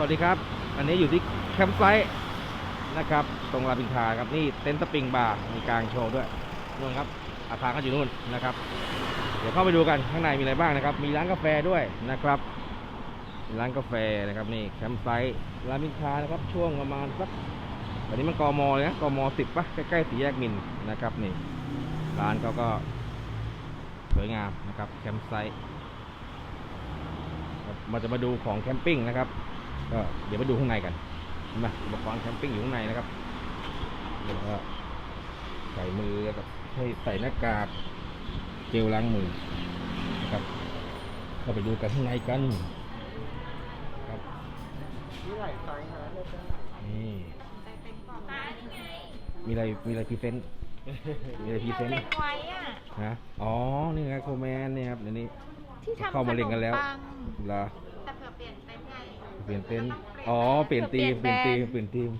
สวัสดีครับ อันนี้อยู่ที่แคมป์ไซต์นะครับ ตรงรามอินทาครับนี่เต็นท์สปริงบาร์มีกลางโชว์ด้วยนู่นครับอาคารก็อยู่นู่นนะครับ เดี๋ยวเข้าไปดูกันข้างในมีอะไรบ้างนะครับ มีร้านกาแฟด้วยนะครับร้านกาแฟนะครับนี่แคมป์ไซต์รามอินทานะครับ ช่วงประมาณสักวันนี้มันกมเลยนะกมสิบปะใกล้ๆสี่แยกมินนะครับนี่ร้านเขาก็สวยงามนะครับแคมป์ไซต์ครับมาจะมาดูของแคมปิ้งนะครับ ก็เดี๋ยวมาดูข้างในกันเห็นไหมอุปกรณ์แคมปิ้งอยู่ข้างในนะครับเดี๋ยวก็ใส่มือแล้วก็ให้ใส่หน้ากากเจลล้างมือนะครับเข้าไปดูกันข้างในกันครับมีหลายไซส์นะเลือกได้นี่มีอะไรมีอะไรพรีเซนต์มีอะไรพรีเซนต์เล็งไว้อะฮะอ๋อนี่ไงโคแมนเนี่ยครับเดี๋ยวนี้ที่ทำเข้ามาเล่นกันแล้วขมปังเหรอ เปลี่ยนเต็นท์ก็ต้องเปลี่ยนอ๋อ เปลี่ยนตีม เปลี่ยนตีมเปเปลี่ลี่ยยนนทีม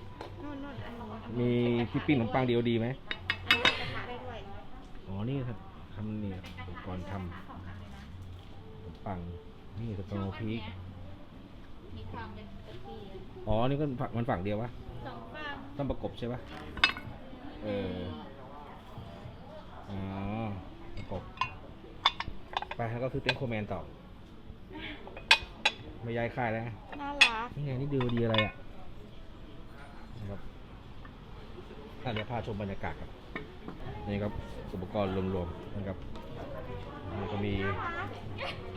นู่นนู่นอันนู้นมีที่ปิ้งขนมปังเดียวดีไหมอันนี้กระทะได้ด้วยอ๋อ นี่ครับทำนี่อุปกรณ์ทำขนมปัง นี่สโตนพีกมีความเป็นกะทิอ๋อ นี่ก็ฝักมันฝั่งเดียววะ สองฝั่งต้องประกบใช่ปะเออ อ๋อ ประกบ ไปแล้วก็ซื้อเต็นท์โคแมนต่อ ไม่ย้ายค่ายแล้วนะน่ารัก นี่ไงนี่ดูดีอะไรอะนะครับอะเดี๋ยวพาชมบรรยากาศครับ นี่ครับอุปกรณ์รวมๆนะครับนี่ก็มี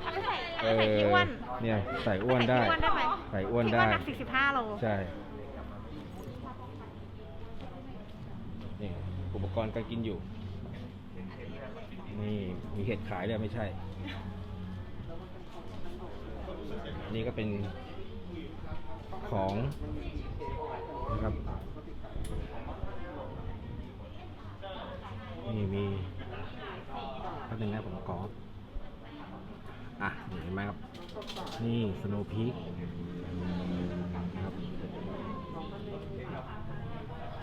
เอาไปใส่เอเอาไปใส่อที่อ้วนเนี่ยใส่อ้วนได้ ใส่ที่อ้วนได้ไหมใส่อ้วนได้ที่อ้วนหนัก45โลใช่นี่อุปกรณ์การกินอยู่ นี่มีเห็ดขายด้วยไม่ใช่อั นนี้ก็เป็นของนะครับนี่มีแป๊บนึงนะผมขออะเห็นไหมครับ นี่สโนว์พีคนะครับ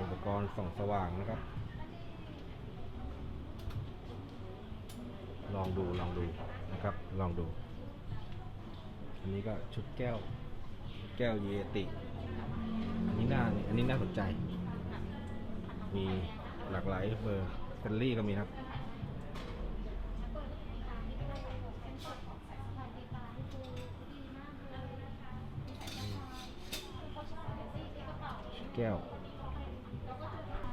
อุปกรณ์ส่องสว่างนะครับ ลองดูลองดูนะครับ ลองดู อันนี้ก็ชุดแก้ว แก้วเยติ อันนี้น่าอันนี้น่าสนใจ มีหลากหลายเบอร์เฟลลี่ก็มีครับแก้ว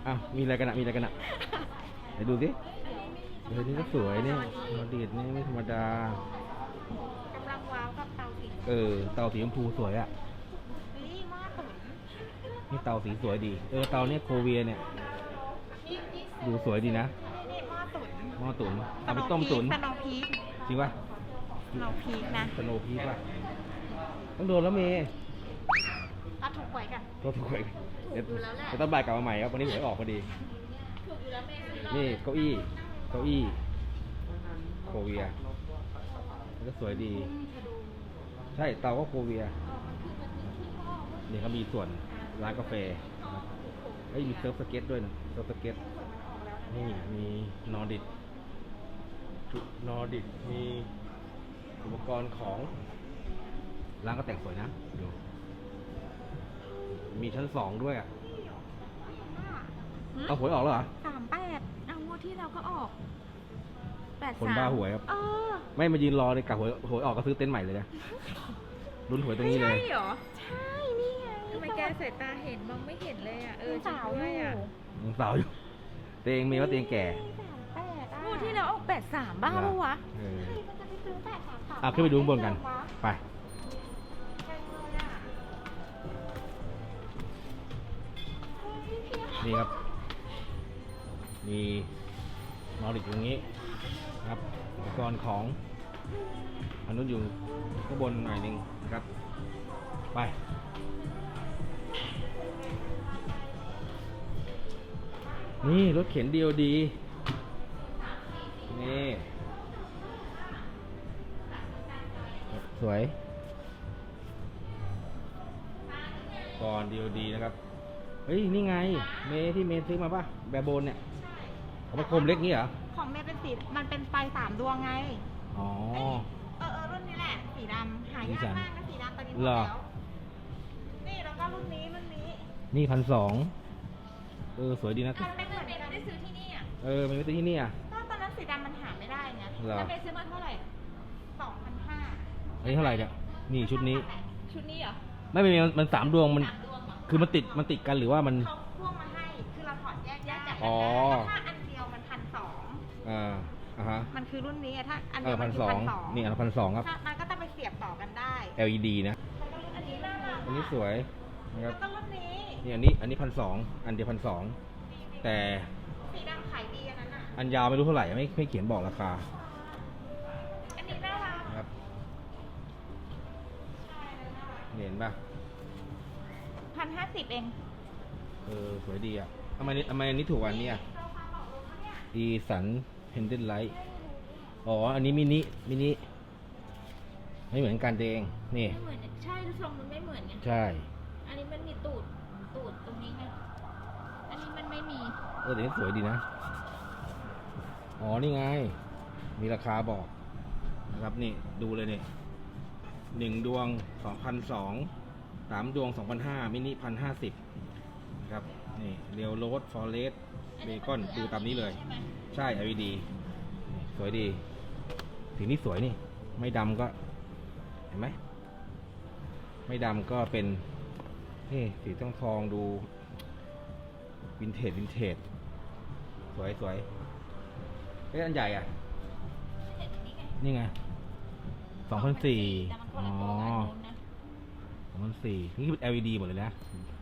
อะมีอะไรกันอะมีอะไรกันอะเดี๋ยวดูสิเฮ้ยนี่ก็สวยเนี่ยมาดีดนี่ไม่ธรรมดา กำลังว้าวกับ เตาผิงเออ เตาสีชมพูสวยอะนี่หม้อตุ๋นนี่เตาสีสวยดี เออ เตาเนี่ยโคเวียเนี่ยดูสวยดีนะ นี่หม้อตุ๋นหม้อตุ๋นเอาไปต้มตุ๋นสโนว์พีคจริงป่ะสโนว์พีคนะสโนว์พีคป่ะ ต้องโดนแล้วเมย์ก็ถูกหวยกันก็ถูกหวยเดี๋ยวถูกอยู่แล้วแหละเดี๋ยวต้องบ่ายกลับมาใหม่ครับวันนี้หวยออกพอดี ถูกอยู่แล้วเมย์นี่เก้าอี้ เก้าอี้ โคเวียก็สวยดี ใช่เตาก็โคเวียนี่เขามีส่วนร้านกาแฟนะครับเอ้ยมีเซิร์ฟสเก็ตด้วยนะเซิร์ฟสเก็ตนี่มีนอร์ดิดนอร์ดิดมีอุปกรณ์ของร้านก็แต่งสวยนะดูมีชั้นสองด้วยอะเอาหวยออกแล้วเหรอสามแปดเอางวดที่เราก็ออก แปดคนสามบ้าหวยครับเออไม่มายืนรอเลยกะหวยหวยออกก็ซื้อเต็นท์ใหม่เลยนะลุ้นหวยตรงนี้เลยใช่เหรอใช่นี่ไงทำไมแกสายตาเห็นมองไม่เห็นเลยอะ เออสาวจริงอด้วยยู่อะยังสาวอยู่เตียงมีว่าเตียงแก่สามแปดอะงวดที่แล้วออกแปดสามบ้าปะวะ เออมันจะไปซื้อแปดสามสามอะขึ้นไปดูข้างบนกัน ไป นี่ครับ มีนอริกตรงนี้นะ ครับอุปกรณ์ของอันนู้นอยู่ข้างบนหน่อยนึงนะครับ ไปนี่รถเข็นเดียวดี นี่ สวย ก่อนเดียวดีนะครับ เฮ้ย นี่ไง เมที่เมซื้อมาป่ะ แบบโบนเนี่ยเอามาคมเล็กงี้เหรอ ของเมย์เป็นสีมันเป็นไฟสามดวงไง อ๋อ เออเออรุ่นนี้แหละ สีดำหายากมากนะสีดำตอนนี้หมดเหรอแล้วแล้วก็รุ่นนี้รุ่นนี้ นี่พันสองเออสวยดีนะมันไม่เหมือนกันได้ซื้อที่นี่อะ เออมันไม่ใช่ที่นี่อะก็ตอนนั้นสีดำมันหาไม่ได้ไงเหรอแล้วไปซื้อมาเท่าไหร่สองพันห้าอันนี้เท่าไหร่เนี่ยนี่ชุดนี้ ชุดนี้เหรอ ไม่เป็นมันมันสามดวงมันสามดวงเหรอคือมันติดมันติดกันหรือว่ามันเขาพ่วงมาให้ คือเราถอดแยกแยกจากอ๋กันอได้ถ้าอันเดียวมัน ฮะมันคือรุ่นนี้อะถ้าอันเอเดียอวพัมันนคือสองพันสองนี่อันพันสองครับ ถ้ามันก็ต้องไปเสียบต่อกันได้ LED นะ แล้วก็รุ่นอันนี้น่ารักอันนี้สวยนะคแล้รับวก็รุ่นนี้นี่อันนี้อันนี้พันสองอันเดียวพันสองแต่สีดำขายดีอันนั้นอะ อันยาวไม่รู้เท่าไหร่ไม่ไม่เขียนบอกราคาอันนี้น่ารักนะครับใช่เลยน่ารักเห็นปะพันห้าสิบเองเออสวยดีอะทำไมทำไมอันนี้ถูกกว่าอันนี้อะ อีสัน เพนเดนไลท์อ๋อ อันนี้มินิ มินิ ไม่เหมือนกันเอง นี่ ไม่เหมือนใช่ทรงมันไม่เหมือนไงใช่ อันนี้มันมีตูด ตูดตรงนี้ไง อันนี้มันไม่มี เออแต่นี่สวยดีนะ อ๋อ นี่ไง มีราคาบอกนะครับนี่ ดูเลยนี่หนึ่งดวงสองพันสองสามดวงสองพันห้ามินิพันห้าสิบนะ ครับ นี่เรียวโรสฟอเรสเบคอนดูตามนี้เลย ใช่ไหมใช่ LED นี่สวยดีสีนี้สวยนี่ ไม่ดำก็ เห็นไหม ไม่ดำก็เป็น นี่สีทองทองๆดู วินเทจวินเทจ สวยสวยเอ้ยอันใหญ่อะเห็นอันนี้ไงนี่ไงสองพันสี่แต่มันคอ๋นอละตัวกับอันนู้นนะสองพันสี่นี่เป็น LED หมดเลยนะครับ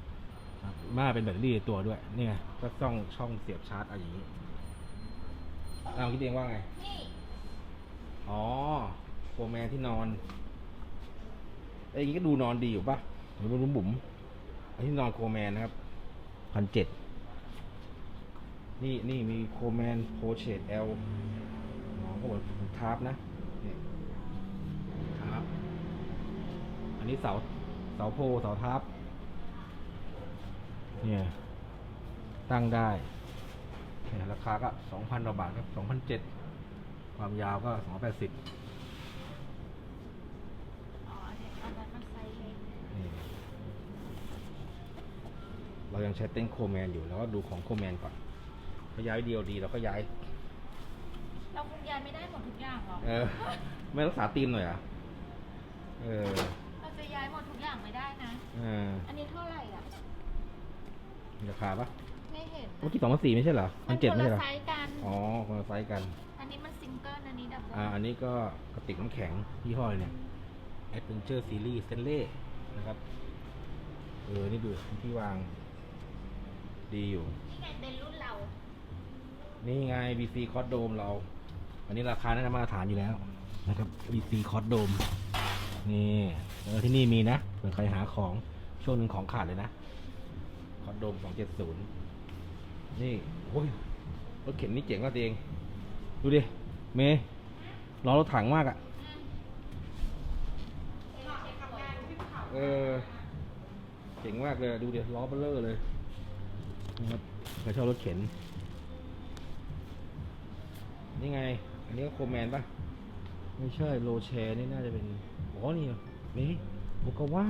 มาเป็นแบตเตอรี่ในตัวด้วยนี่ไงก็ช่องช่องเสียบชาร์จอะไรอย่างนี้เอาคิดเองว่าไงนี่อ๋อโฟร์แมนที่นอนไอ้ยอย่างนี้ก็ดูนอนดีอยู่ปะหรือบุ๋มบุ๋มไอ้ที่นอนโคแมนนะครับพันเจ็ดนี่นี่มีโคแมนโพเชตเอลอ๋อก็เหมือนทาร์ปนะนี่ทาร์ปอันนี้เสาเสาโพเสาทาร์ป เนี่ยตั้งได้เนี่ยราคาก็สองพันกว่าบาทครับสองพันเจ็ดความยาวก็สองแปดสิบอ๋อเนี่ยอันนั้นมันไซส์เล็กนี่เรายังใช้เต้นโคแมนอยู่แล้วก็ดูของโคแมนก่อนถ้าย้ายเดียวดีเราก็ย้าย เราคงย้ายไม่ได้หมดทุกอย่างหรอกเออ ไม่รักษาตีมหน่อยเหรอะเออ เราจะย้ายหมดทุกอย่างไม่ได้นะเอออันนี้เท่าไหร่อะมี ราคาปะไม่เห็นเมื่อกี้สองพันสี่ไม่ใช่เหรอพันเจ็ดคไม่นใช่เหรละอไซส์กันอ๋อคนละไซส์กัน อันนี้มันซิงเกิลอันนี้ดับเบิลอ่าอันนี้ก็กระติกน้ำแข็งยี่ห้ออะไรเนี่ย Adventure Series Stanley นะครับ เออ นี่ดูที่วาง ดีอยู่ นี่ไงเป็นรุ่นเรา นี่ไง BC คอร์ดโดมเรา อันนี้ราคาน่าจะมาตรฐานอยู่แล้วนะครับ BC คอร์ดโดมนี่เออที่นี่มีนะเผื่อใครหาของช่วงหนึ่งของขาดเลยนะ คอร์ดโดม 270 นี่โอ้ยรถเข็นนี่เจ๋งมากเอง ดูดิ เมย์ล้อรถถังมากอะ่ะ เออ เจ๋งมากเลยอะดูดิล้อเบลเลอร์เลยนะครับใครชอบรถเข็น นี่ไง อันนี้ก็โคแมนปะไม่ใช่โลแชร์นี่น่าจะเป็น อ๋อ นี่นี่โอกาว่า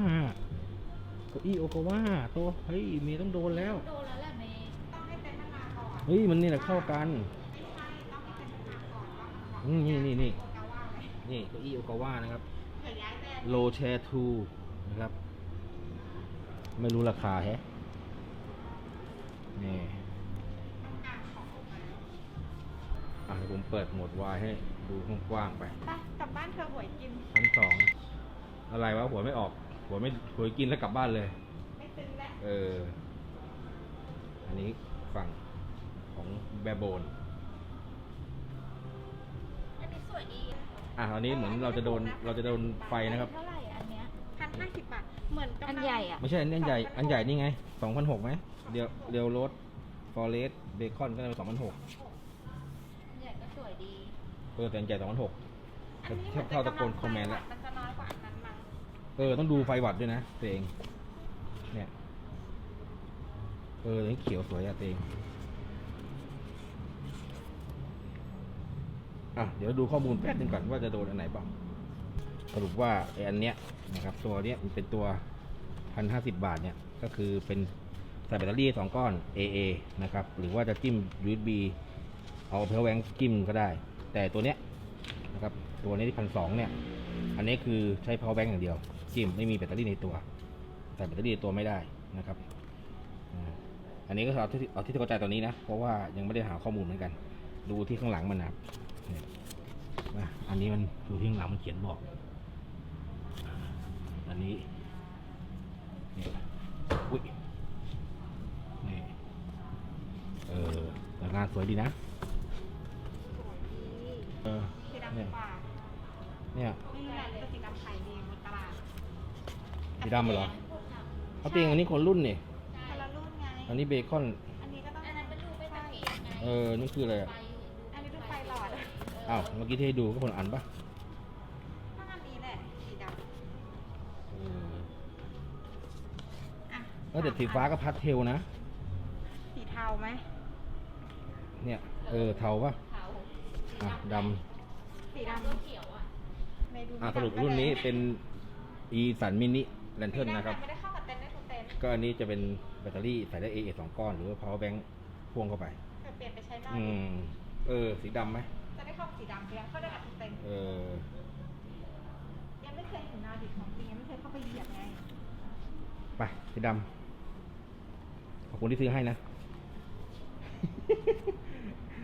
ก้าอี้โอกาวาตัวเฮ้ยเมีต้องโดนแล้ว โดนแล้วแหละเมย์ต้องให้เป็นมันมาก่อนเฮ้ยมันนี่แหละเข้ากันไม่ใช่ต้องให้เป็นมันมาก่อนว่ามันอืมนี่นี่นี่จะว่าไหมนี่เก้าอี้โอกาวานะครับเผื่อย้ายแบรนด์โลแชร์ทูนะครับ ไม่รู้ราคาแฮะนี่อะเดี๋ยวผมเปิดโหมดวายให้ดูกว้างๆไป ไปกลับบ้านเธอหวยกินพันสอง อะไรวะหัวไม่ออก หัวไม่หัวกินแล้วกลับบ้านเลย ไม่ตึงแล้วเออ อันนี้ฝั่งของแบบโบน อันนี้สวยดีอะอันนี้เหมือนเราจะโดนเราจะโดนไฟนะครับ เท่าไหร่อันเนี้ยพันห้าสิบบาท เหมือนอันใหญ่อะ ไม่ใช่อันนี้อันใหญ่ อันใหญ่นี่ไงสองพันหกไหมเดียวเดียวรถฟอเรสเบคอนก็เป็นสองพันหกอันใหญ่ก็สวยดี เออแต่อันใหญ่สองพันหกอันนี้เทียบเท่าตะโกนคอมเมนต์ละ เออ ต้องดูไฟวัดด้วยนะตัวเอง เนี่ย เออนี่เขียวสวยอะตัวเองอะเดี๋ยวดูข้อมูลแป๊บนึงก่อนว่าจะโดนอันไหนบ้างสรุปว่าไอ้อันเนี้ยนะครับตัวเนี้ยมันเป็นตัวพันห้าสิบบาทเนี่ยก็คือเป็นใส่แบตเตอรี่สองก้อน AA นะครับหรือว่าจะจิ้ม USB เอาเพลแวงจิ้มก็ได้ แต่ตัวเนี้ยนะครับตัวนี้ที่พันสองเนี่ย อันนี้คือใช้ power bank อย่างเดียว จิ้มไม่มีแบตเตอรี่ในตัวใส่แบตเตอรี่ในตัวไม่ได้นะครับอันนี้ก็เอาที่เอาที่เข้าใจตัวนี้นะเพราะว่ายังไม่ได้หาข้อมูลเหมือนกัน ดูที่ข้างหลังมันนะครับอันนี้มันดูที่ข้างหลังมันเขียนบอก อันนี้นี่อุ้ยนี่เออแต่งานสวยดีนะเออสีเนี่ยเนี่ยนี่แหละตัวสีดำขายดี สีดำเหรอเขาเตียงอันนี้คนรุ่นนี่คนละรุ่นไง อันนี้เบคอน อันนี้ก็ต้องอันนั้นเป็นรูปเป็นตะเกียบไงเออนี่คืออะไรอะไฟอันนี้เป็นไฟหลอดอ้าวเมื่อกี้ที่ให้ดูก็คนละอันปะต้องอันนี้แหละสีดำเอออะเออแต่สีฟ้าก็พัดเทลนะ สีเทาไหม เนี่ย เออเทาปะขาวอะดสีดำดำก็เขียวอะเมดูำอะสรุปรุ่นนี้เป็น e สันมินิ แลนเทิร์นนะครับ ไม่ได้เข้ากับเต็นท์ได้ทุกเต็นท์ก็อันนี้จะเป็นแบตเตอรี่ใส่ได้ AA สองก้อน หรือว่า power bank พ่วงเข้าไปเกิดเปลี่ยนไปใช้ได้อืม เออ สีดำไหม จะได้เข้ากับสีดำเลยเข้าได้กับทุกเต็นท์เออ ยังไม่เคยเห็นนาดิของจริงยังไม่เคยเข้าไปเหยียบไงไป สีดำขอบคุณที่ซื้อให้นะ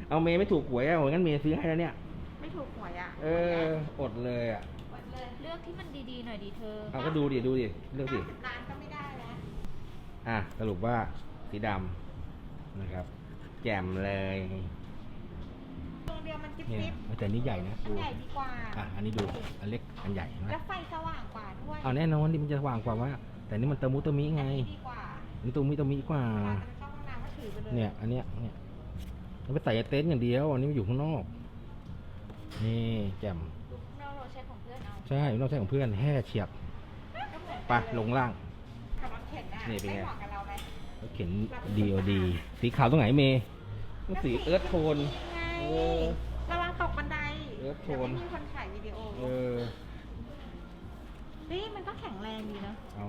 เอาเมย์ไม่ถูกหวยอะโหงั้นเมย์ซื้อให้แล้วเนี่ย ไม่ถูกหวยอะเออ อดเลยอะหมด เลยเลือกที่มันดีๆหน่อยดีเธอเอาก็ดูดิดูดิเลือกดิร้านก็ไม่ได้แล้วอะสรุปว่าสีดำนะครับ แจ่มเลยตรงเดียวมันจิ๊บเนี่ยจิ๊บแต่อันนี้ใหญ่นะอันดูใหญ่ดีกว่าอะอันนี้ดูอันเล็กอันใหญ่นะแล้วไฟสว่างกว่าด้วยเอาแน่นอนที่มันจะสว่างกว่าว่า แต่นี่มันเตอร์มุเตอร์มิไงดีกว่าอันนี่ตัวมิเตอร์มิกว่า เวลาจะไปเข้าห้องน้ำก็ถือไปเลยเนี่ยอันเนี้ยเนี่ยมันไปใส่ในเต็นท์อย่างเดียว อันนี้มันอยู่ข้างนอก นี่แจ่ม ใช่นอกใช้ของเพื่อนแห่เฉียบก็เหมือนไปลงล่าง ขับรถเข็นอะนี่เป็นไง ม่เหมาะกับเราไหมรถเข็น DOD สีขาวตรงไหนเมย์มันสีเอิร์ธโทนไงเออระวังตกบันไดเออโทนเดี๋ยวไม่มีคนถ่ายวิดีโอเออ นี่มันก็แข็งแรงดีนะเอา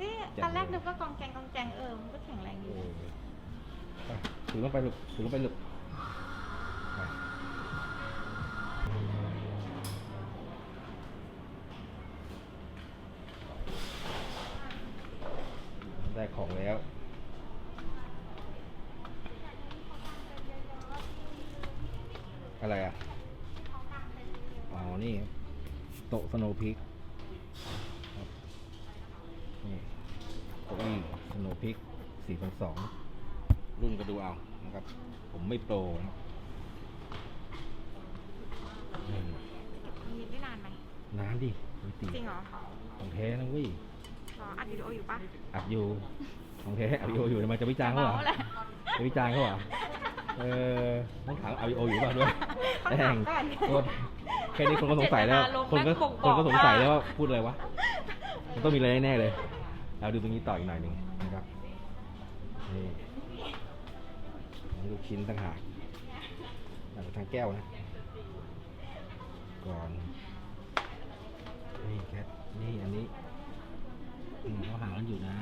นี่แจ๋งตอนแรกนึกว่ากองแกงกองแกงเออมันก็แข็งแรงเอดีอไปถือลงไปลูกถือลงไปลูก ได้ของแล้ว อะไรอะอ๋อนี่ โต๊ะสโนว์พิกนี่เก้าอี้สโนว์พิกสี่พันสองรุ่นก็ดูเอานะครับ ผมไม่โปรนะอืมมีได้นานไหมนานดิไม่ตีจริงเหรอของแท้นะเว้ยร ออัดวิดีโออยู่ปะอัดอยู่ของแท้อัดวิดีโออยู่ทำไมจะวิจารณ์เขาเหรอเมาแหละจะวิจารณ์เขาเหรอเออต้องถามอัดวิดีโออยู่ป่ะด้วยต้องถามก่อนโทษแค่นี้คนก็สงสัยแล้ว คนก็คนก็สงสัยแล้วว่าพูดอะไรวะมันต้องมีอะไรแน่ๆเลยเราดูตรงนี้ต่ออีกหน่อยหนึ่งนะครับนี่ลูกชิ้นต่างหากอะทางแก้วนะ ก่อน นี่แคทนี่อันนี้อืม เขาหากันอยู่นะ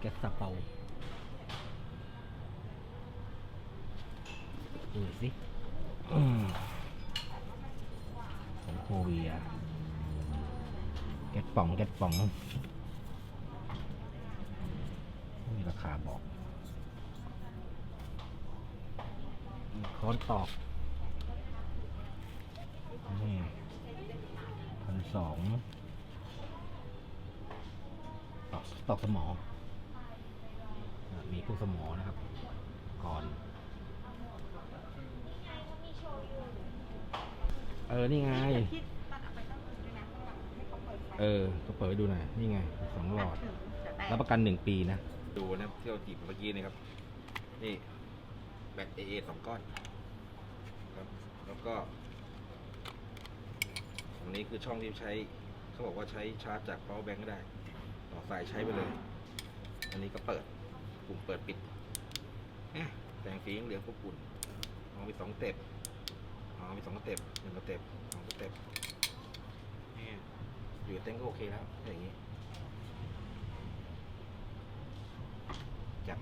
แกสเปาดูสิอืมของโคเวียแกสป่องแกสป่องมีราคาบอกค้อนตอก นี่พัน สองตอกตอกสมออะมีพวกสมอนะครับ ก่อน เออ นี่ไงที่ตอนเอาไปต้องดูด้วยนะข้างหลังให้เขาเปิดไฟเออก็เปิดให้ดูหน่อย นี่ไงสองหลอดถึงเดี๋ยวแตกรับประกันหนึ่งปีนะ ดูนะที่เราจีบเมื่อกี้นะครับ นี่ แบต AA สองก้อนครับแล้วก็ ตรงนี้คือช่องที่ใช้เขาบอกว่าใช้ชาร์จจาก power bank ก็ได้ ต่อสายใช้ไปเลย อันนี้ก็เปิดปุ่มเปิดปิดแต่งสีเหลืองปุ๊บปุ่นอ๋อมีสองเต็ปอ๋อมีสองเต็ปหนึ่งเต็ปสองเต็ปอยู่เต็นก็โอเคแล้วอย่างนี้จับ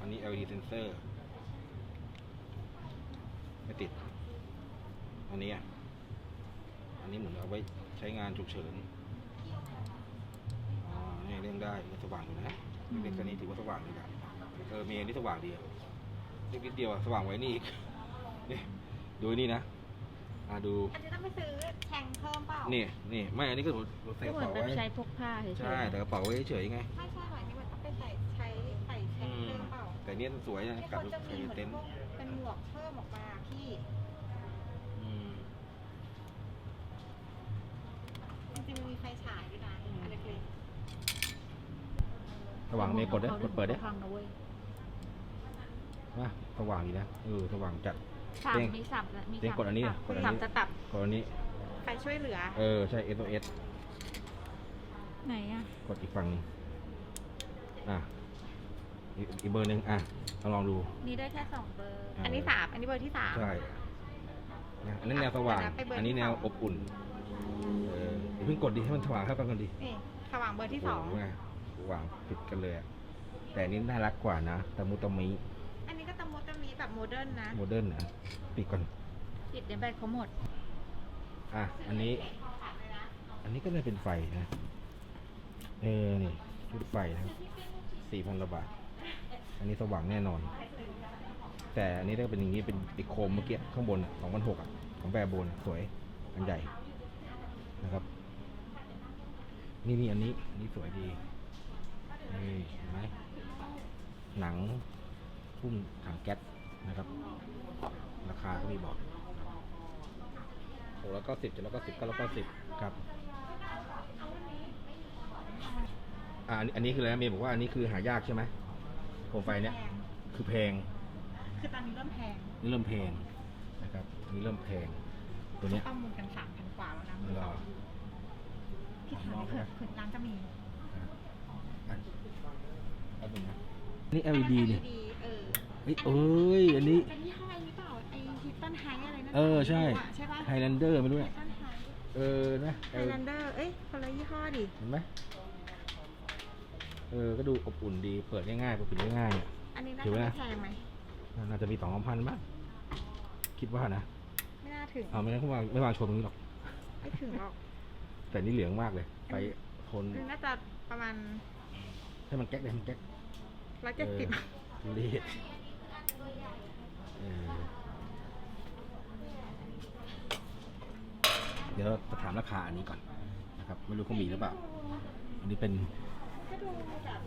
อันนี้ LED sensor ไม่ติด อันนี้อะอันนี้เหมือนเอาไว้ใช้งานฉุกเฉินอ๋อนี่เล่นได้มันสว่างอยู่นะเล็กๆตัวนี้ถือว่าสว่างดีนะเออมีอันนี้สว่างดีอะเล็กนิดเดียวอะสว่างไว้นี่อีกนี่ดูนี่นะอ่าดูอันนี้ต้องไปซื้อแทงเพิ่มเปล่านี่นี่ไม่อันนี้ก็ใส่ก็กเหระมือนเป๋าแบบไว้ใช้พกผ้าเฉยๆใช่แต่กระเป๋าไว้เฉยๆไงไม่ใช่หรอกอันนี้มันต้องไปใส่ใช้ใส่แทอืงมเพิ่มเปล่าแต่เนี้ยสวยนะที่กลับเขาไปจะมีใส่เหมือนเต็นท์พวกเป็นหมวกเพิ่มออกมาพี่ อืม จริงๆมันมี ไฟฉายด้วยนะอันเล็กสว่างเมย์กดได้กดเปิดได้พังนะเว้ยว่าสว่างดีนะเออสว่างจัดสามเด้งมีสามมีเด้งสามกดอันนี้นะกดอันนี้สามสตับกดอันนี้ๆไฟช่วยเหลือ เออใช่ SOS ไหนอะ กดอีกฝั่งหนึงอะอีกอีกเบอร์หนึ่งอะเอาลองดูมีได้แค่สองเบอร์าอันนี้สามอันนี้เบอร์ที่สามใช่นะอันนั้นแนวสว่างเดี๋ยวนะไปเบอร์อันนี้แนวที่สองอบอุ่น เอออย่า เพิ่งกดดิให้มันสว่างเท่ากันก่อนดินี่สว่างเบอร์ที่สองโโหไงสว่างผิดกันเลยอะแต่อันนี้น่ารักกว่านะตะมุตะมิอันนี้ก็ตะมุตะมีแบบโมเดิร์นนะโมเดิร์นนะปิดก่อนติดเดี๋ยวแบตเขาหมด อะอันนี้ อันนี้ก็จะเป็นไฟนะ เออนี่ชุดไฟนะครับสี่พันละบาท อันนี้สว่างแน่นอน แต่อันนี้ถ้าเป็นอย่างนี้เป็นอีกโคมเมื่อกี้ข้างบนสองพันหกอะของแบบโบนสวยอันใหญ่นะครับ นี่นี่อันนี้อันนี้สวยดีนี่เห็นไหมหนังพุ่มถังแก๊สนะครับ ราคาก็มีบอกหกร้อยเก้าสิบเจ็ดร้อยเก้าสิบเก้าร้อยเก้าสิบครับอ่าอันนี้อันนี้คืออะไรนะเมย์บอกว่าอันนี้คือหายากใช่ไหมโคมไฟเนี้ยแพงคือแพง คือตอนนี้เริ่มแพงนี่เริ่มแพงนะครับอันนี้เริ่มแพงตัวเนี้ยประมูลกันสามพันกว่าแล้วนะรอ พี่ถามเผื่อเผื่อร้านจะมี อันอันนึงนะนี่ LED เนี่ยเออเฮ้ยเอ้ย อันนี้ เป็นยี่ห้ออะไรนี่เปล่าไอฮิตตันไฮอะไรนั่นเออใช่ ใช่ปะไฮแลนเดอร์ไม่รู้ฮิเนี่ยตตันไฮเออนะไฮแลนเดอร์ เอ้ยคนละยี่ห้อดิ เห็นไหมเออ ก็ดูอบอุ่นดี เปิดง่ายๆเปิดปิดง่ายๆอะอันนี้น่าถือจะไว้ไม่นะแพงไหม น่าจะมีสองพันบ้างคิดว่านะไม่น่าถึง เอาไม่ได้เขาวางไม่วางโชว์ตรงนี้หรอก ไม่ถึงหรอก แต่นี่เหลืองมากเลยไฟทนน่าจะประมาณให้มันแก๊กเลยให้มันแก๊กร้อยเจ็ดสิบทุเรศเออเดี๋ยวเราจะถามราคาอันนี้ก่อนนะครับ ไม่รู้เขามีหรือเปล่า อันนี้เป็นก็ดูแบบ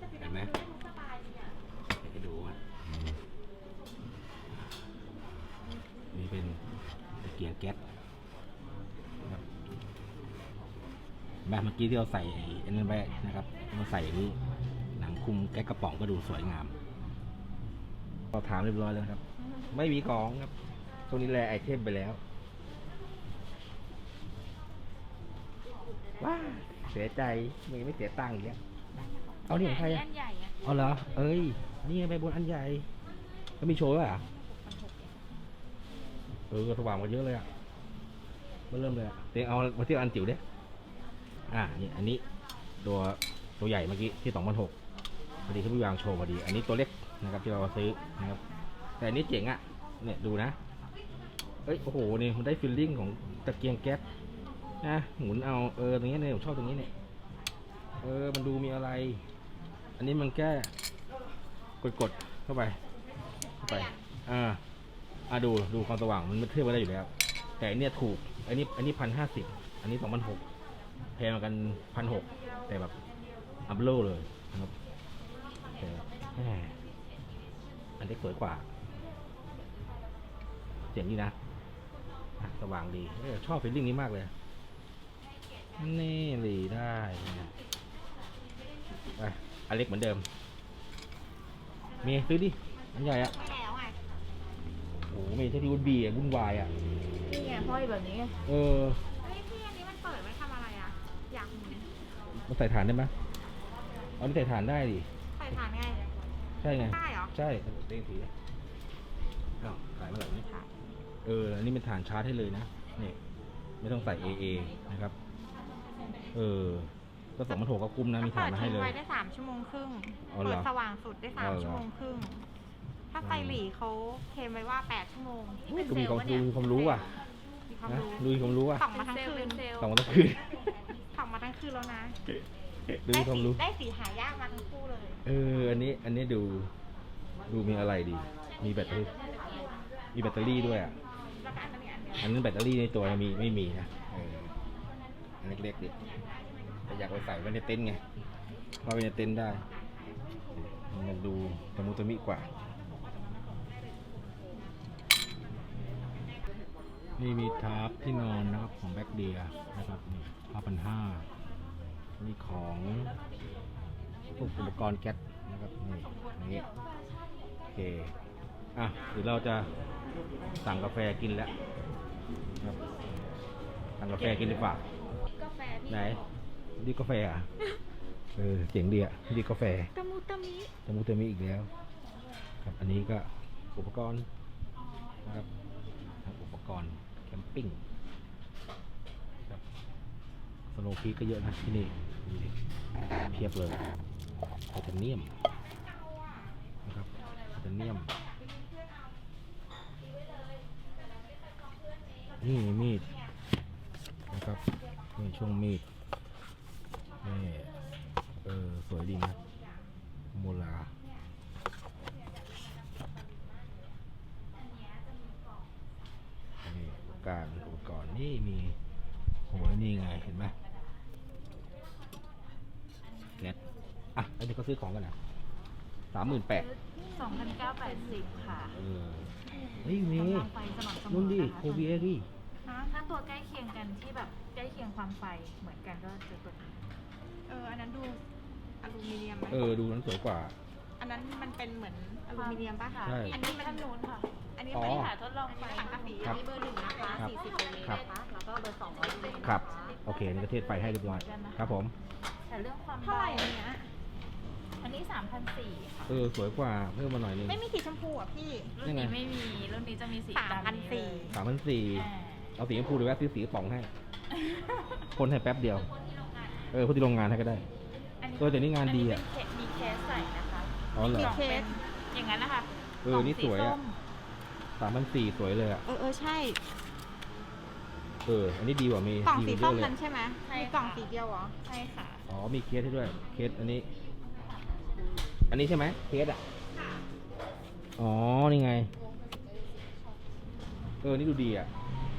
จะเป็นเห็นไหมดูสบายดีอะให้ดูอะนี่เป็นตะเกียงแก๊สนะครับ แบบเมื่อกี้ที่เราใส่ไอ้อันนั้นไว้นะครับมาใส่อย่างนี้หนังคลุมแก๊สกระป๋องก็ดูสวยงามเราถามเรียบร้อยแล้วนะครับ ไม่มีของครับตรงนี้แลไอเทมไปแล้วว้าเสียใจไม่ไม่เสียตังค์อีกแล้วเอานี่ของใครอะอันใหญ่อะอ๋อเหรอเอ้ยนี่ไงใบบนอันใหญ่ก็มีโชว์ด้วยเหรอะเออสว่างกว่าเยอะเลยอะมาเริ่มเลยอะเตียงเอามาเที่ยวอันจิ๋วเด้ อ่านี่อันนี้ตัวตัวใหญ่เมื่อกี้ที่สองพันหกพอดีเขาพี่วางโชว์พอดี อันนี้ตัวเล็กนะครับที่เราซื้อนะครับ แต่อันนี้เจ๋งอะเนี่ยดูนะเอ้ยโอ้โหนี่มันได้ฟิลลิ่งของตะเกียงแก๊สนะหมุนเอาเออตรงนี้เนี่ยผมชอบตรงนี้เนี่ยเออมันดูมีอะไร อันนี้มันแค่กดกดๆเข้าไปเข้าไปอ่าอ่าดูดูความสว่างมันเทียบกันได้อยู่แล้ว แต่อันเนี้ยถูกอันนี้อันนี้พันห้าสิบอันนี้สองพันหก แพงกว่ากันพันหกแต่แบบอัพโลเลยนะครับแต่แหมอันนี้สวยกว่าเจ๋งดีนะอะสว่างดีเออชอบฟีลลิ่งนี้มากเลย นี่หลีได้นะไปอันเล็กเหมือนเดิม มีซื้อดิ อันใหญ่อะไม่แล้วไงโอ้โหมีที่วุ่นบีอะวุ่นวายอะนี่ไงห้อยแบบนี้ไงเออ มันใส่ฐานได้ไหมเอานี่ใส่ฐานได้ดิใส่ฐานไงใช่ไงได้เหรอใช่เต็งสีอ้าวขายมาแบบนี้ค่ะเอเอออันนี้เป็นฐานชาร์จให้เลยนะนี่ไม่ต้องใส่ AA นะครับ เออก็สองพันหกก็คุ้มนะมีฐานมาให้เลเปิดทิ้งยไว้ได้สามชั่วโมงครึ่งอ๋อเหรอเปิดสว่างสุดได้สามอ๋อเหรอชั่วโมงครึ่งถ้าไฟหลีเขาเคลมไว้ว่าแปดชั่วโมงก็มีความรู้มีความรู้ว่ะมีความนะรู้ดูมีความรู้ว่ะส่องมาทั้งคืนสองวันทั้งคืน ส่องมาทั้งคืนแล้วนะดูมีความรู้ ได้สีหายากมาทั้งคู่เลยเออ อันนี้ อันนี้ดู ดูมีอะไรดี มีแบตเตอรี่ มีแบตเตอรี่ด้วยอะ แล้วก็อันนี้อันเดียวอันนั้นแบตเตอรี่ในตัวมีไม่มีนะเอออันเล็กๆดิแต่อยากไปใส่ไว้ในเต็นท์ไงเอาไว้ในเต็นท์ได้ มันดูตะมุตะมิกว่า นี่มีทาร์ปที่นอนนะครับของแบ็กเดียนะครับนี่ ห้าพันห้านี่ของพวกอุปกรณ์แก๊สนะครับนี่อย่างนี้โอเคอะเดี๋ยวเราจะสั่งกาแฟกินแล้วครับสั่งกาแฟกินดีกว่ากาแฟพี่ไหนนี่กาแฟอะเออเจ๋งดีอะนี่กาแฟตะมูตะมิตะมุตะมิอีกแล้ว ครับอันนี้ก็อุปกรณ์นะครับทั้งอุปกรณ์แคมปิ้งครับส โนพีก็เยอะนะที่นี่เพียบเลยไทเทเนียมนะครับไทเทเนียม นี่มีดนะครับนี่ช่วงมีดนี่เออสวยดีนะโมลานี่อุปกรณ์อุปกรณ์นี่มีโหนี่ไงเห็นไหม แก๊สอะอันนี้ก็ซื้อของกันนะสามหมื่นแปดสองพันเก้าแปดสิบค่ะเออเฮ้ยมีกำลังไฟสม่ำเสมอนุ่นดินะคะโคบีเอดิถ้าตัวใกล้เคียงกันที่แบบใกล้เคียงความไฟเหมือนกันก็จะตัวนี้เอออันนั้นดูอลูมิเนียมไหมเออดูนั้นสวยกว่า อันนั้นมันเป็นเหมือนอลูมิเนียมป่ะค่ะใช่อันนี้มันท่านนู้นค่ะ อันนี้อ๋อเป็นค่ะทดลองไฟสังกะสีครับนี่เบอร์หนึ่งนะคะครับสี่สิบมิลลิครับนะคะแล้วก็เบอร์สองร้อยมิลลิครับ โอเคนี่ก็เทศไฟให้เรียบร้อยครับผมแต่ เรื่องความเท่าไหร่เบาอันเนี้ย อันนี้สามพันสี่ค่ะเออสวยกว่าเพิ่มมาหน่อยนึง ไม่มีสีชมพูอะพี่ รุ่นยังไงนี้ไม่มีรุ่นนี้จะมีสีสามดำพันสี่สามพันสี่อ่าเอาสีชมพูหรือว่าซื้อสีกระป๋องให้พ่นให้แป๊บเดียว เออพ่นที่โรงงานให้ก็ได้ อันนี้เออแต่นี่งานดีอะนนี้เป็นเคสมีเคสใส่นะคะอ๋อเหรอกล่องเป็นอย่างนั้นนะคะเออนี่สวยอะกล่งสามพันสี่สวยเลยอะ เออเออใช่ เออ อันนี้ดีกว่ามีกล่องดีสีกว่าส้มเยอะเลนั้ยนใช่ไหมใช่มีค่ะ กล่องสีเดียวเหรอ ใช่ค่ะ อ๋อ มีเคสให้ด้วย เคสอันนี้ อันนี้ใช่ไหมเคสอะ อ๋อ นี่ไง เออ นี่ดูดีอะ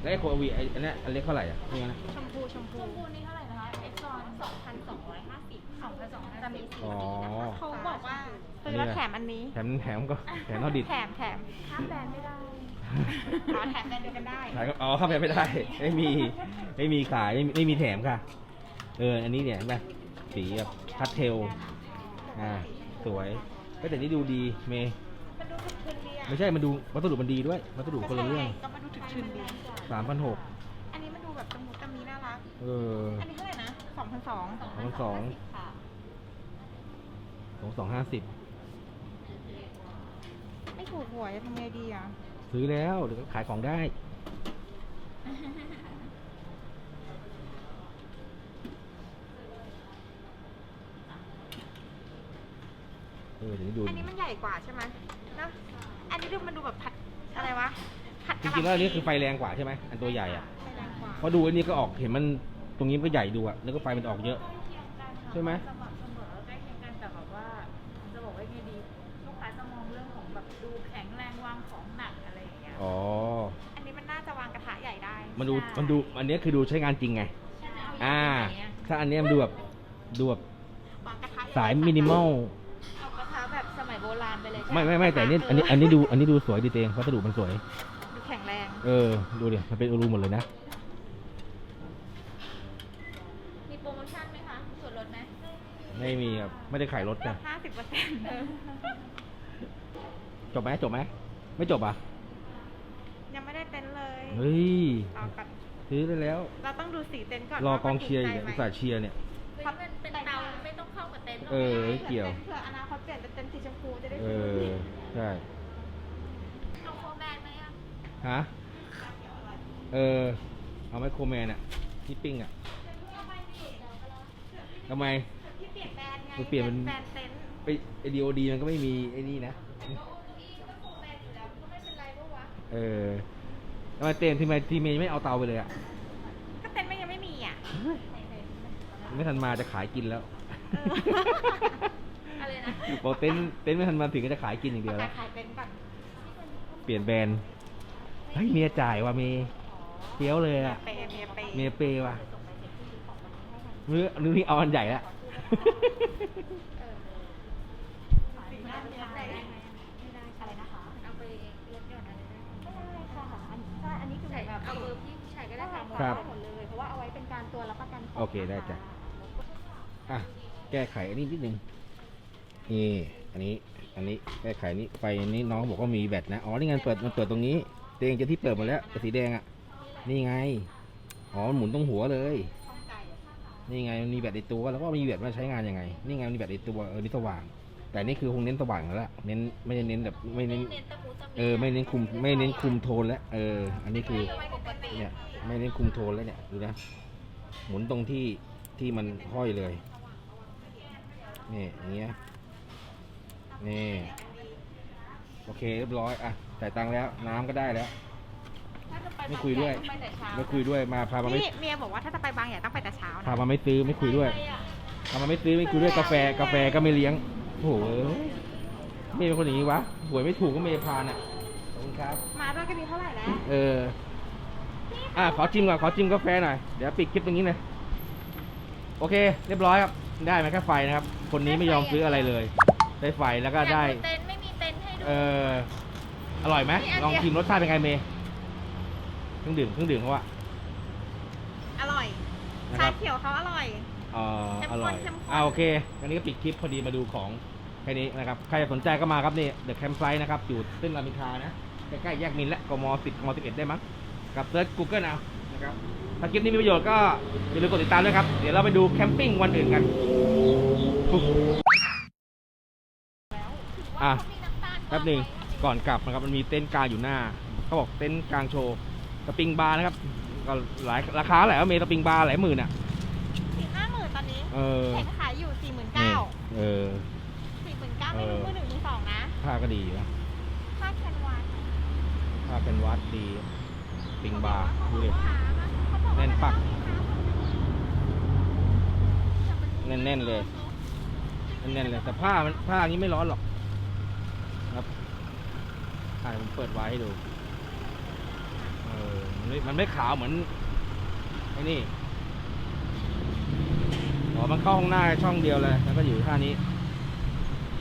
แล้วไอ้โควีไอ้อันเนี้ยอันเล็กเท่าไหร่อะนี่นะ ชมพูชมพูชมพูนี่เท่าไหร่นะคะเอ็กซอนสองพันสองร้อยห้าสิบสองพันสองร้อยห้าสิบอ๋อ เขาบอกว่าซื้อแล้วแถมอันนี้ แถมแถมก็แถมเท่าดิด แถมแถม ข้ามแบรนด์ไม่ได้ อ๋อแถมแบรนด์เดียวกันได้ขายก็อ๋อเข้าไปไม่ได้ ไม่มี ไม่มีขายไม่มีไม่มีแถมค่ะ เออ อันนี้เนี่ยเห็นไหมสีแบบพัสเทล อ่า สวยเฮ้ยแต่นี่ดูดีเมย์มันดูถึกทึนดีอะไม่ใช่ มันดูวัสดุมันดีด้วย วัสดุคนละเรื่องก็มันดูถึกทึนดี สามพันหกอันนี้มันดูแบบตะมุตะมีน่ารัก เออ อันนี้เท่าไหร่นะสองพันสองสองพันสองค่ะสองสองห้าสิบไม่ถูกหวยจะทำไงดีอะ ซื้อแล้วเดี๋ยวก็ขายของได้ เออเดี๋ยวนี้ดูอันนี้มันใหญ่กว่าใช่ไหมนะอันนี้ดูมันดูแบบผัดอะไรวะ ผัดจริงๆแล้วอันนี้คือไฟแรงกว่าใช่ไหมอันตัวใหญ่อะไฟแรงกว่าเพราะดูอันนี้ก็ออกเห็นมันตรงนี้มันก็ใหญ่ดูอะแล้วก็ไฟมันออกเยอะ ใช่ไหมส มันดูใช่มันดูอันนี้คือดูใช้งานจริงไงใช่ไหมเอ่าย่งไหนอะถ้าอันเนี้ยมันดูแบบดูแบบวางกระทะใหญ่สายมินิมอลเอากระทะแบบสมัยโบราณไปเลยใช่หไม่ไม่ไม่แต่อันนี้อันนี้อันนี้ดูอันนี้ดูสวยดีเตงวัสดุมันสวย ดูแข็งแรง เออ ดูดิมันเป็นอลูหมดเลยนะ มีโปรโมชั่นไหมคะ ส่วนลดไหมไม่มีครับไม่ได้ขายรถจ้ะห้าสิบเปอร์เซ็นต์จบไหมจบไหมไม่จบอะยังไม่ได้ เต็นท์เลยเฮ้ยรอก่อนซื้อได้แล้ว เราต้องดูสีเต็นท์ก่อนรอว่ากองเชียร์อีกมันอุตติส่าดห์เชียร์เนี่ยเฮ้ยมันเป็นเตาไม่ต้องเข้ากับเต็นท์หรอกเออใจไหมเกี่ยว เผื่ออนาคตเปลี่ยนเป็นเต็นท์สีชมพูจะได้เอซื้ออใช่ เอาโฟร์แบนไหมอะฮะเเออ เอาไมโครแมนอะที่ปิ้งอะทำไม ที่เปลี่ยนแบรนด์ไงมันเปลี่ยนเป็น แบรนด์เต็นท์ไปไอดีโอดีมันก็ไม่มีไอ้นี่นะนี่ก็คงแบรนด์อยู่แล้วก็ไม่เป็นไรปะวะ เออ ทำไมเต็มที่ไมทีเมย์ไม่เอาเตาไปเลยอะก็เต็นท์มันยังไม่มีอะ ไม่ทันมาจะขายกินแล้วเอออะไรนะ บอกเต็นท์เต็นท์ไม่ทันมาถึงก็จะขายกินอย่างเดียวขายแล้ว ขายเต็นท์ก่อนเปลี่ยนแบรนด์ เฮ้ยเมียจ่ายว่ะเมย์เฟี้ยวเลยอะเปย์เมียเปย์เมียเปย์ว่ะนึกนึกที่เอาอันใหญ่ละ สีหน้าเมียใจได้ไหมไม่ได้อะไรนะคะ เอาไปลดหย่อนอะไรได้ไหม ไม่ได้ค่ะอันใช่อันนี้คือ เหมือนแบบเอาเบอร์พี่ชายก็ได้ได้ทำหมดครับ หมดเลยเพราะว่าเอาไว้เป็นการตัวรับประกันของโอเคได้จ้ะ อะ แก้ไขอันนี้นิดนึงนี่อันนี้ อันนี้แก้ไขนี้ไฟอันนี้น้องบอกว่ามีแบตนะ อ๋อ นี่ไงเปิด มันเปิดตรงนี้ตัวเองจะที่เปิดหมดแล้วแต่สีแดงอะ นี่ไง อ๋อมันหมุนตรงหัวเลยข้องใจนี่ไง มันมีแบตในตัว แล้วก็มีแบตมาใช้งานยังไง นี่ไง มันมีแบตในตัว เออ นี่สว่าง แต่นี่คือคงเน้นสว่างแล้วล่ะเน้นไม่ได้เน้นแบบไม่เน้นเน้นตะปูตะมีเออ ไม่เน้นคุมไม่เน้นคุมโทนแล้วเออ อันนี้คือปกติเนี่ยไม่เน้นคุมโทนแล้วเนี่ยดูนะหมุนตรงที่ที่มันห้อยเลยนี่อย่างเงี้ยนี่โอเคเรียบร้อยอะจ่ายตังค์แล้วน้ำก็ได้แล้วถ้าจะไปไม่คุยด้วยต้องไปแต่เช้าไม่คุยด้วยมาพามาไม่นี่เมียบอกว่าถ้าจะไปบางใหญ่ต้องไปแต่เช้านะ พามาไม่ซื้อไม่คุยด้วยพามาไม่ซื้อไม่คุยด้วยกาแฟกาแฟก็ไม่เลี้ยง โอ้โหเมย์เป็นคนอย่างนี้วะหวยไม่ถูกก็เมย์พานอะขอบคุณครับ มาด้วยก็มีเท่าไหร่แล้วเออ อะขอจิ้มก่อน ขอจิ้มกาแฟหน่อย เดี๋ยวปิดคลิปตรงนี้เลยโอเค เรียบร้อยครับ ได้ไหมแค่ไฟนะครับ คนนี้ไม่ยอมซื้ออะไรเลย ได้ไฟแล้วก็ได้อยาดูเต็นท์ไม่มีเต็นท์ให้ดู เออ อร่อยไหมนี่อันเดียวลองชิมรสชาติเป็นไงเมย์เครื่องดื่มเครื่องดื่มเขาอะอร่อยนะคชารับเขียวเขาอร่อย เอ่อเข้มอข้นร่อยเข้มข้น อ่าโอเคอันนี้ก็ปิดคลิปพอดีมาดูของแค่นี้นะครับ ใครสนใจก็มาครับนี่เดอะแคมป์ไซต์นะครับอยู่เส้นรามอินทรานะใกล้ๆแยกมินและกม10กม11ได้มั้งกับเซิร์ช Google เอานะครับถ้าคลิปนี้มีประโยชน์ก็อย่าลืมกดติดตามด้วยครับเดี๋ยวเราไปดูแคมปิ้งวันอื่นกันอะแป๊บหนึ่งก่อนกลับนะครับมันมีเต็นท์กลางอยู่หน้าเขาบอกเต็นท์กลางโชว์สปริงบาร์นะครับก็หลายราคาแหละว่าเมย์สปริงบาร์หลายหมื่นอะ สี่ห้าหมื่นตอนนี้ เออเห็นขายอยู่สี่หมื่นนี่เก้าเออสี่หมื่นเก้าไม่รู้มือหนึ่งมือสองนะผ้าก็ดีนะค่าแคนวาสผ้าเป็นวัดดีสปริงบาร์ดูดิเขาบอกว่าแน่นปัก แน่นๆเลยแน่นๆเลยแต่ผ้ามันผ้านี้ไม่ร้อนหรอก ครับอ่าผมเปิดไว้ให้ดู เออมันไม่มันไม่ขาวเหมือนไอ้นี่ อ๋อมันเข้าห้องหน้าช่องเดียวเลย แล้วก็อยู่ท่านี้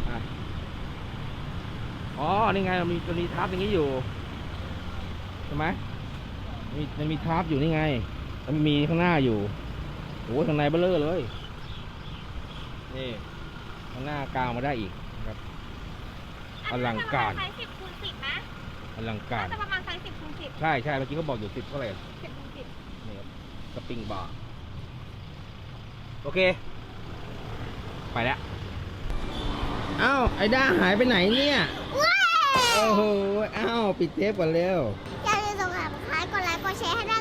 อะอ๋อ นี่ไงมันมีมันมีทับอย่างนี้อยู่ใช่ไหมมีมันมีทับอยู่นี่ไงแล้วมันมีข้างหน้าอยู่โอ้ยข้างในเบลเลอร์เลย นี่ข้างหน้ากลางมาได้อีกนะครับอลังการไซส์สิบคูณสิบนะอลังการน่าจะประมาณไซส์สิบคูณสิบใช่ใช่เมื่อกี้เขาบอกอยู่สิบเท่าไหร่สิบคูณสิบนี่ครับสปริงบาร์โอเค ไปแล้วเอ้าไอ้ด้าหายไปไหนเนี่ยโอ้โหเอ้าปิดเทปก่อนเร็ว อย่าลืมส่งคำคล้ายกดไลค์กดแชร์ให้ได้